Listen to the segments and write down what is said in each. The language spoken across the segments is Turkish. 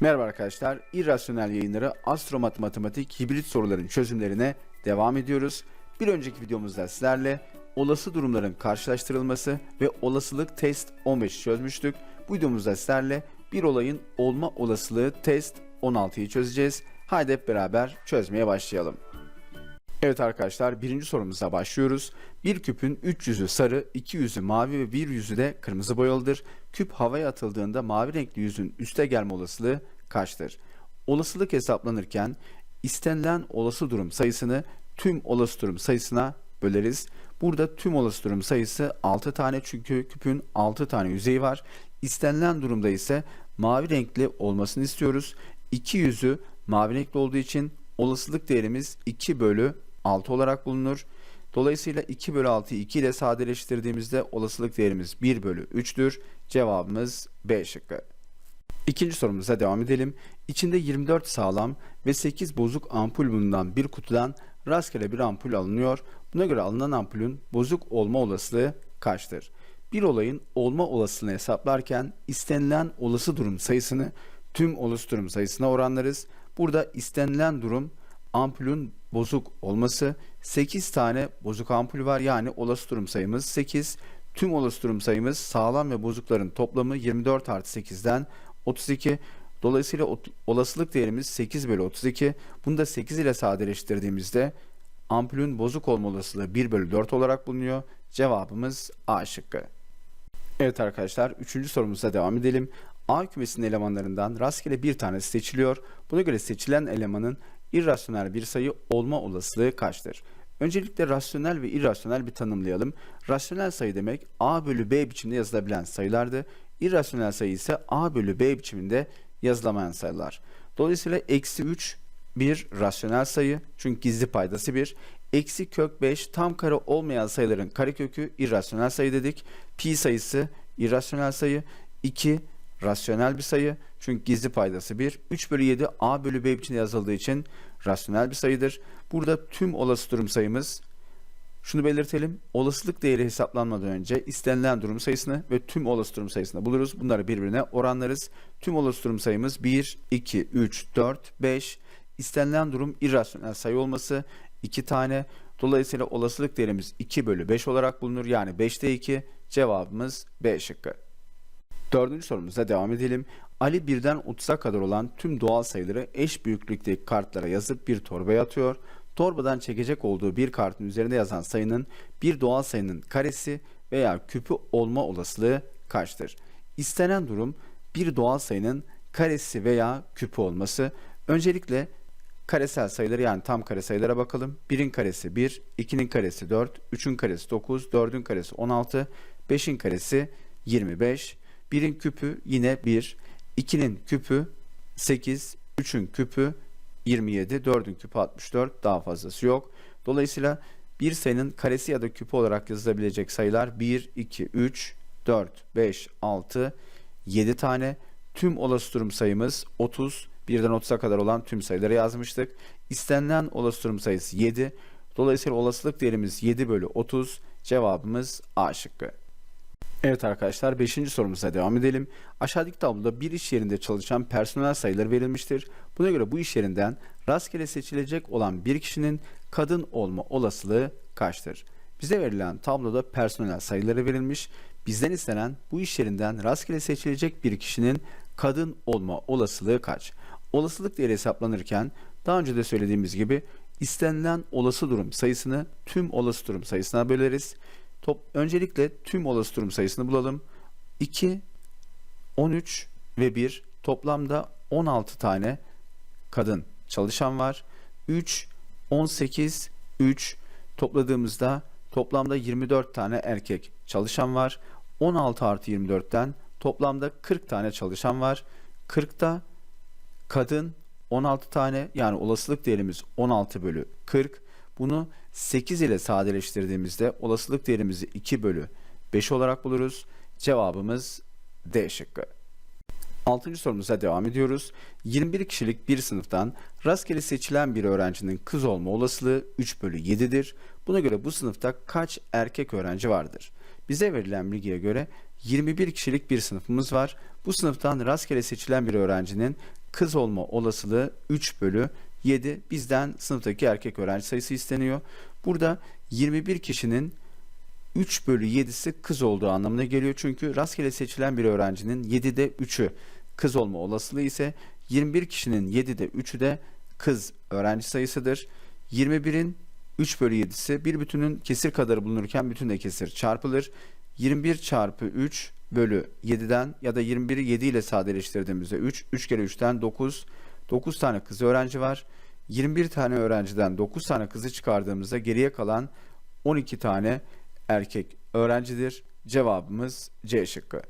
Merhaba arkadaşlar. İrrasyonel yayınları Astromat Matematik hibrit soruların çözümlerine devam ediyoruz. Bir önceki videomuzda sizlerle olası durumların karşılaştırılması ve olasılık test 15'i çözmüştük. Bu videomuzda sizlerle bir olayın olma olasılığı test 16'yı çözeceğiz. Haydi hep beraber çözmeye başlayalım. Evet arkadaşlar birinci sorumuza başlıyoruz. Bir küpün 3 yüzü sarı, 2 yüzü mavi ve bir yüzü de kırmızı boyalıdır. Küp havaya atıldığında mavi renkli yüzün üste gelme olasılığı kaçtır? Olasılık hesaplanırken istenilen olası durum sayısını tüm olası durum sayısına böleriz. Burada tüm olası durum sayısı 6 tane çünkü küpün 6 tane yüzeyi var. İstenilen durumda ise mavi renkli olmasını istiyoruz. 2 yüzü mavi renkli olduğu için olasılık değerimiz 2 bölü 6 olarak bulunur. Dolayısıyla 2 bölü 6'yı 2 ile sadeleştirdiğimizde olasılık değerimiz 1 bölü 3'tür. Cevabımız B şıkkı. İkinci sorumuza devam edelim. İçinde 24 sağlam ve 8 bozuk ampul bulunan bir kutudan rastgele bir ampul alınıyor. Buna göre alınan ampulün bozuk olma olasılığı kaçtır? Bir olayın olma olasılığını hesaplarken istenilen olası durum sayısını tüm olası durum sayısına oranlarız. Burada istenilen durum ampulün bozuk olması 8 tane bozuk ampul var yani olası durum sayımız 8 tüm olası durum sayımız sağlam ve bozukların toplamı 24 artı 8'den 32 dolayısıyla olasılık değerimiz 8 bölü 32 bunu da 8 ile sadeleştirdiğimizde ampulün bozuk olma olasılığı 1 bölü 4 olarak bulunuyor cevabımız A şıkkı. Evet arkadaşlar 3. sorumuza devam edelim. A kümesinin elemanlarından rastgele bir tanesi seçiliyor. Buna göre seçilen elemanın irrasyonel bir sayı olma olasılığı kaçtır? Öncelikle rasyonel ve irrasyonel bir tanımlayalım. Rasyonel sayı demek A bölü B biçiminde yazılabilen sayılardı. İrrasyonel sayı ise A bölü B biçiminde yazılamayan sayılar. Dolayısıyla eksi 3 bir rasyonel sayı çünkü gizli paydası 1. Eksi kök 5 tam kare olmayan sayıların karekökü irrasyonel sayı dedik. Pi sayısı irrasyonel sayı. 2 rasyonel bir sayı çünkü gizli paydası 1. 3 bölü 7 a bölü b biçimde yazıldığı için rasyonel bir sayıdır. Burada tüm olası durum sayımız şunu belirtelim. Olasılık değeri hesaplanmadan önce istenilen durum sayısını ve tüm olası durum sayısını buluruz. Bunları birbirine oranlarız. Tüm olası durum sayımız 1, 2, 3, 4, 5. İstenilen durum irrasyonel sayı olması 2 tane. Dolayısıyla olasılık değerimiz 2 bölü 5 olarak bulunur. Yani 5'te 2. Cevabımız B şıkkı. Dördüncü sorumuza devam edelim. Ali birden 30'a kadar olan tüm doğal sayıları eş büyüklükteki kartlara yazıp bir torbaya atıyor. Torbadan çekecek olduğu bir kartın üzerinde yazan sayının bir doğal sayının karesi veya küpü olma olasılığı kaçtır? İstenen durum bir doğal sayının karesi veya küpü olması. Öncelikle karesel sayıları yani tam kare sayılara bakalım. 1'in karesi 1, 2'nin karesi 4, 3'ün karesi 9, 4'ün karesi 16, 5'in karesi 25, 1'in küpü yine 1, 2'nin küpü 8, 3'ün küpü 27, 4'ün küpü 64, daha fazlası yok. Dolayısıyla bir sayının karesi ya da küpü olarak yazılabilecek sayılar 1, 2, 3, 4, 5, 6, 7 tane. Tüm olası durum sayımız 30, birden 30'a kadar olan tüm sayıları yazmıştık. İstenilen olası durum sayısı 7. Dolayısıyla olasılık değerimiz 7 bölü 30. Cevabımız A şıkkı. Evet arkadaşlar 5. sorumuza devam edelim. Aşağıdaki tabloda bir iş yerinde çalışan personel sayıları verilmiştir. Buna göre bu iş yerinden rastgele seçilecek olan bir kişinin kadın olma olasılığı kaçtır? Bize verilen tabloda personel sayıları verilmiş. Bizden istenen bu iş yerinden rastgele seçilecek bir kişinin kadın olma olasılığı kaç? Olasılık değeri hesaplanırken daha önce de söylediğimiz gibi istenilen olası durum sayısını tüm olası durum sayısına böleriz. Top, öncelikle tüm olası durum sayısını bulalım. 2, 13 ve 1 toplamda 16 tane kadın çalışan var. 3, 18, 3 topladığımızda toplamda 24 tane erkek çalışan var. 16 artı 24'ten toplamda 40 tane çalışan var. 40'ta kadın 16 tane yani olasılık değerimiz 16 bölü 40. Bunu 8 ile sadeleştirdiğimizde olasılık değerimizi 2 bölü 5 olarak buluruz. Cevabımız D şıkkı. 6. sorumuza devam ediyoruz. 21 kişilik bir sınıftan rastgele seçilen bir öğrencinin kız olma olasılığı 3 bölü 7'dir. Buna göre bu sınıfta kaç erkek öğrenci vardır? Bize verilen bilgiye göre 21 kişilik bir sınıfımız var. Bu sınıftan rastgele seçilen bir öğrencinin kız olma olasılığı 3 bölü 7. Bizden sınıftaki erkek öğrenci sayısı isteniyor. Burada 21 kişinin 3 bölü 7'si kız olduğu anlamına geliyor. Çünkü rastgele seçilen bir öğrencinin 7'de 3'ü kız olma olasılığı ise 21 kişinin 7'de 3'ü de kız öğrenci sayısıdır. 21'in 3 bölü 7'si bir bütünün kesir kadarı bulunurken bütün de kesir çarpılır. 21 çarpı 3 bölü 7'den ya da 21'i 7 ile sadeleştirdiğimizde 3, 3 kere 3'ten 9, 9 tane kız öğrenci var. 21 tane öğrenciden 9 tane kızı çıkardığımızda geriye kalan 12 tane erkek öğrencidir. Cevabımız C şıkkı.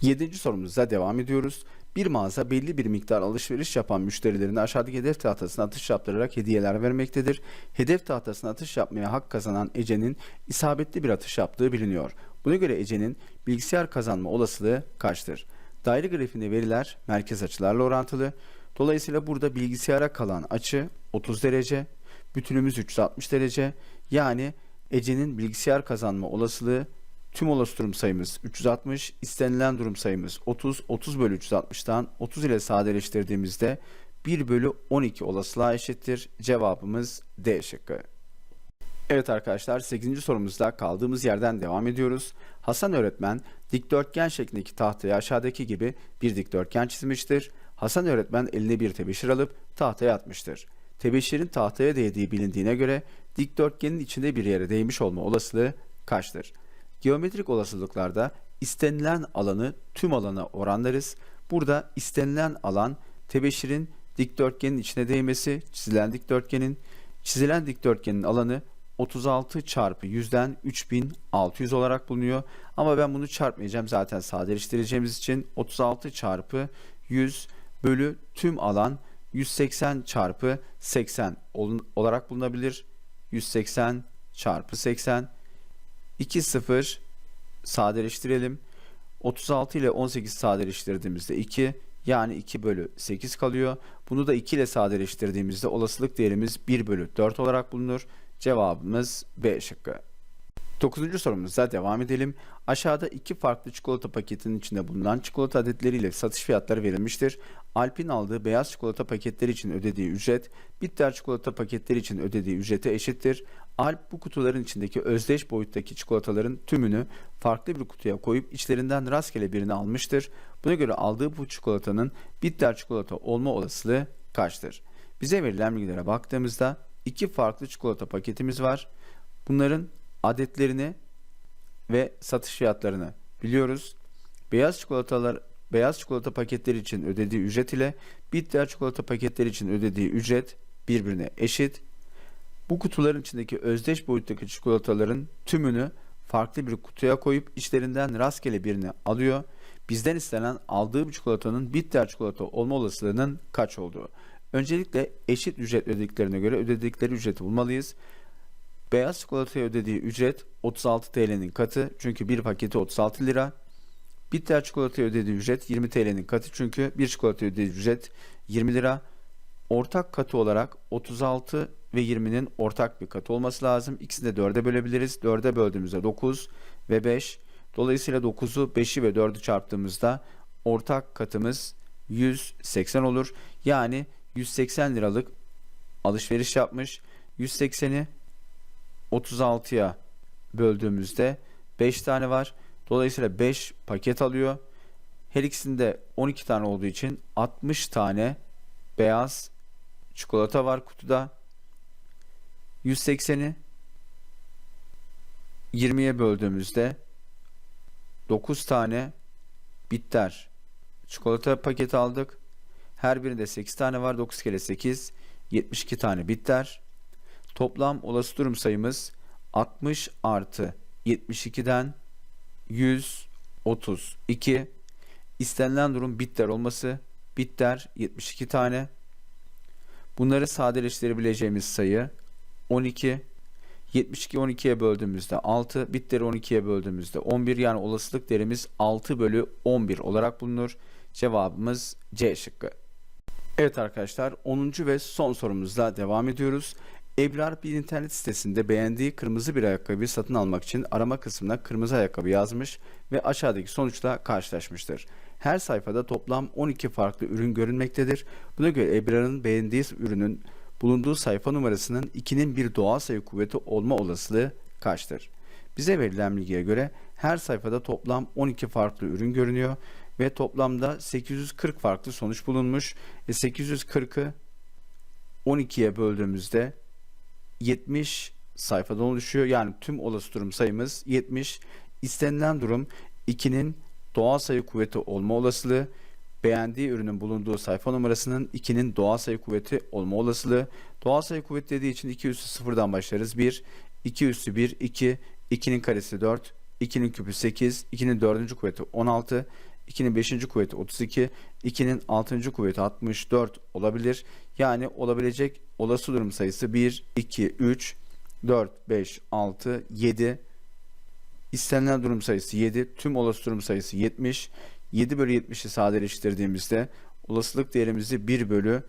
Yedinci sorumuza devam ediyoruz. Bir mağaza belli bir miktar alışveriş yapan müşterilerine aşağıdaki hedef tahtasına atış yaptırarak hediyeler vermektedir. Hedef tahtasına atış yapmaya hak kazanan Ece'nin isabetli bir atış yaptığı biliniyor. Buna göre Ece'nin bilgisayar kazanma olasılığı kaçtır? Daire grafiğinde veriler merkez açılarla orantılı. Dolayısıyla burada bilgisayara kalan açı 30 derece, bütünümüz 360 derece. Yani Ece'nin bilgisayar kazanma olasılığı tüm olası durum sayımız 360, istenilen durum sayımız 30. 30 bölü 360'tan 30 ile sadeleştirdiğimizde 1 bölü 12 olasılığa eşittir. Cevabımız D şıkkı. Evet arkadaşlar 8. sorumuzda kaldığımız yerden devam ediyoruz. Hasan öğretmen dikdörtgen şeklindeki tahtaya aşağıdaki gibi bir dikdörtgen çizmiştir. Hasan öğretmen eline bir tebeşir alıp tahtaya atmıştır. Tebeşirin tahtaya değdiği bilindiğine göre dikdörtgenin içinde bir yere değmiş olma olasılığı kaçtır? Geometrik olasılıklarda istenilen alanı tüm alana oranlarız. Burada istenilen alan tebeşirin dikdörtgenin içine değmesi, çizilen dikdörtgenin, çizilen dikdörtgenin alanı 36 çarpı 100'den 3600 olarak bulunuyor. Ama ben bunu çarpmayacağım zaten sadeleştireceğimiz için 36 çarpı 100 bölü tüm alan 180 çarpı 80 olarak bulunabilir. 180 çarpı 80 2 0 sadeleştirelim. 36 ile 18 sadeleştirdiğimizde 2 yani 2 bölü 8 kalıyor. Bunu da 2 ile sadeleştirdiğimizde olasılık değerimiz 1 bölü 4 olarak bulunur. Cevabımız B şıkkı. 9. sorumuza devam edelim. Aşağıda iki farklı çikolata paketinin içinde bulunan çikolata adetleriyle satış fiyatları verilmiştir. Alp'in aldığı beyaz çikolata paketleri için ödediği ücret, bitter çikolata paketleri için ödediği ücrete eşittir. Alp bu kutuların içindeki özdeş boyuttaki çikolataların tümünü farklı bir kutuya koyup içlerinden rastgele birini almıştır. Buna göre aldığı bu çikolatanın bitter çikolata olma olasılığı kaçtır? Bize verilen bilgilere baktığımızda iki farklı çikolata paketimiz var. Bunların adetlerini ve satış fiyatlarını biliyoruz. Beyaz çikolatalar beyaz çikolata paketleri için ödediği ücret ile bitter çikolata paketleri için ödediği ücret birbirine eşit. Bu kutuların içindeki özdeş boyuttaki çikolataların tümünü farklı bir kutuya koyup içlerinden rastgele birini alıyor. Bizden istenen aldığı çikolatanın bitter çikolata olma olasılığının kaç olduğu. Öncelikle eşit ücret ödediklerine göre ödedikleri ücreti bulmalıyız. Beyaz çikolataya ödediği ücret 36 TL'nin katı çünkü bir paketi 36 lira. Bitter çikolataya ödediği ücret 20 TL'nin katı çünkü bir çikolataya ödediği ücret 20 lira. Ortak katı olarak 36 ve 20'nin ortak bir katı olması lazım. İkisini de 4'e bölebiliriz. 4'e böldüğümüzde 9 ve 5. Dolayısıyla 9'u 5'i ve 4'ü çarptığımızda ortak katımız 180 olur. Yani 180 liralık alışveriş yapmış. 180'i 36'ya böldüğümüzde 5 tane var. Dolayısıyla 5 paket alıyor. Her ikisinde 12 tane olduğu için 60 tane beyaz çikolata var kutuda. 180'i 20'ye böldüğümüzde 9 tane bitter çikolata paketi aldık. Her birinde 8 tane var. 9 kere 8 72 tane bitter. Toplam olası durum sayımız 60 artı 72'den 132. İstenilen durum bitter olması. Bitter 72 tane. Bunları sadeleştirebileceğimiz sayı 12. 72 12'ye böldüğümüzde 6, bitleri 12'ye böldüğümüzde 11 yani olasılık değerimiz 6 bölü 11 olarak bulunur. Cevabımız C şıkkı. Evet arkadaşlar 10. ve son sorumuzla devam ediyoruz. Ebrar bir internet sitesinde beğendiği kırmızı bir ayakkabıyı satın almak için arama kısmına kırmızı ayakkabı yazmış ve aşağıdaki sonuçla karşılaşmıştır. Her sayfada toplam 12 farklı ürün görünmektedir. Buna göre Ebrar'ın beğendiği ürünün bulunduğu sayfa numarasının 2'nin bir doğal sayı kuvveti olma olasılığı kaçtır? Bize verilen bilgiye göre her sayfada toplam 12 farklı ürün görünüyor ve toplamda 840 farklı sonuç bulunmuş. E 840'ı 12'ye böldüğümüzde 70 sayfadan oluşuyor. Yani tüm olası durum sayımız 70. İstenilen durum 2'nin doğal sayı kuvveti olma olasılığı, beğendiği ürünün bulunduğu sayfa numarasının 2'nin doğal sayı kuvveti olma olasılığı. Doğal sayı kuvveti dediği için 2 üssü sıfırdan başlarız. 1, 2 üssü 1, 2, 2'nin karesi 4, 2'nin küpü 8, 2'nin dördüncü kuvveti 16, 2'nin 5. kuvveti 32, 2'nin 6. kuvveti 64 olabilir. Yani olabilecek olası durum sayısı 1, 2, 3, 4, 5, 6, 7. İstenilen durum sayısı 7. Tüm olası durum sayısı 70. 7 bölü 70'i sadeleştirdiğimizde olasılık değerimizi 1 bölü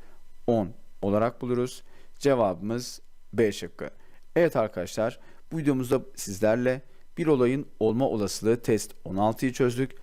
10 olarak buluruz. Cevabımız B şıkkı. Evet arkadaşlar bu videomuzda sizlerle bir olayın olma olasılığı test 16'yı çözdük.